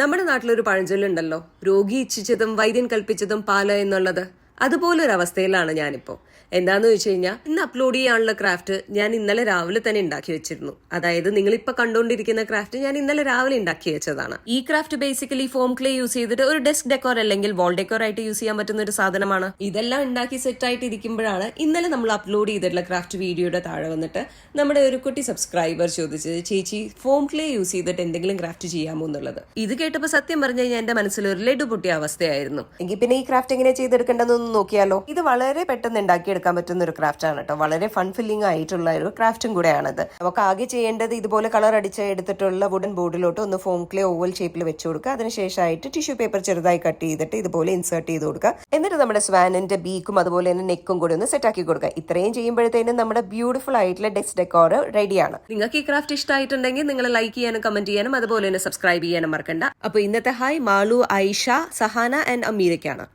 നമ്മുടെ നാട്ടിലൊരു പഴഞ്ചൊല്ലുണ്ടല്ലോ രോഗി ഇച്ഛിച്ചതും വൈദ്യൻ കൽപ്പിച്ചതും പാല എന്നുള്ളത്. അതുപോലൊരു അവസ്ഥയിലാണ് ഞാനിപ്പോ. എന്താന്ന് വെച്ച് കഴിഞ്ഞാൽ ഇന്ന് അപ്ലോഡ് ചെയ്യാനുള്ള ക്രാഫ്റ്റ് ഞാൻ ഇന്നലെ രാവിലെ തന്നെ ഉണ്ടാക്കി വെച്ചിരുന്നു. അതായത് നിങ്ങൾ ഇപ്പൊ കണ്ടുകൊണ്ടിരിക്കുന്ന ക്രാഫ്റ്റ് ഞാൻ ഇന്നലെ രാവിലെ ഉണ്ടാക്കി വെച്ചതാണ്. ഈ craft basically foam clay use ചെയ്തിട്ട് ഒരു ഡെസ്ക് ഡെക്കോർ അല്ലെങ്കിൽ വാൾ ഡെക്കോർ ആയിട്ട് യൂസ് ചെയ്യാൻ പറ്റുന്ന ഒരു സാധനമാണ്. ഇതെല്ലാം ഉണ്ടാക്കി സെറ്റ് ആയിട്ട് ഇരിക്കുമ്പോഴാണ് ഇന്നലെ നമ്മൾ അപ്ലോഡ് ചെയ്തിട്ടുള്ള ക്രാഫ്റ്റ് വീഡിയോയുടെ താഴെ വന്നിട്ട് നമ്മുടെ ഒരു കുട്ടി സബ്സ്ക്രൈബർ ചോദിച്ചത് ചേച്ചി ഫോം ക്ലേ യൂസ് ചെയ്തിട്ട് എന്തെങ്കിലും ക്രാഫ്റ്റ് ചെയ്യാമോ എന്നുള്ളത്? ഇത് കേട്ടപ്പോൾ സത്യം പറഞ്ഞു കഴിഞ്ഞാൽ എന്റെ മനസ്സിൽ ഒരു ലഡു പൊട്ടിയ അവസ്ഥയായിരുന്നു. എങ്കിൽ പിന്നെ ഈ ക്രാഫ്റ്റ് എങ്ങനെ ചെയ്തെടുക്കേണ്ടതെന്ന് നോക്കിയാലോ? ഇത് വളരെ പെട്ടെന്ന് ഉണ്ടാക്കിയെടുക്കാൻ പറ്റുന്ന ഒരു ക്രാഫ്റ്റ് ആണ് കേട്ടോ. വളരെ ഫൺ ഫില്ലിംഗ് ആയിട്ടുള്ള ഒരു ക്രാഫ്റ്റും കൂടെയാണിത്. നമുക്ക് ആകെ ചെയ്യേണ്ടത് ഇതുപോലെ കളർ അടിച്ച് എടുത്തിട്ടുള്ള വുഡൻ ബോർഡിലോട്ട് ഒന്ന് ഫോം ക്ലേ ഓവൽ ഷേപ്പിൽ വെച്ച് കൊടുക്കുക. അതിനുശേഷമായിട്ട് ടിഷ്യൂ പേപ്പർ ചെറുതായി കട്ട് ചെയ്തിട്ട് ഇതുപോലെ ഇൻസേർട്ട് ചെയ്ത് കൊടുക്കുക. എന്നിട്ട് നമ്മുടെ സ്വാനിന്റെ ബീക്കും അതുപോലെ തന്നെ നെക്കും കൂടി ഒന്ന് സെറ്റ് ആക്കി കൊടുക്കുക. ഇത്രയും ചെയ്യുമ്പോഴത്തേനും നമ്മുടെ ബ്യൂട്ടിഫുൾ ആയിട്ടുള്ള ഡെസ്ക് ഡെക്കോർ റെഡിയാണ് നിങ്ങൾക്ക് ഈ ക്രാഫ്റ്റ് ഇഷ്ടമായിട്ടുണ്ടെങ്കിൽ നിങ്ങൾ ലൈക്ക് ചെയ്യാനും കമന്റ് ചെയ്യാനും അതുപോലെ തന്നെ സബ്സ്ക്രൈബ് ചെയ്യാനും മറക്കണ്ട. അപ്പൊ ഇന്നത്തെ ഹായ് മാളു ഐഷ സഹാന ആൻഡ് അമീരയ്ക്കാണ്.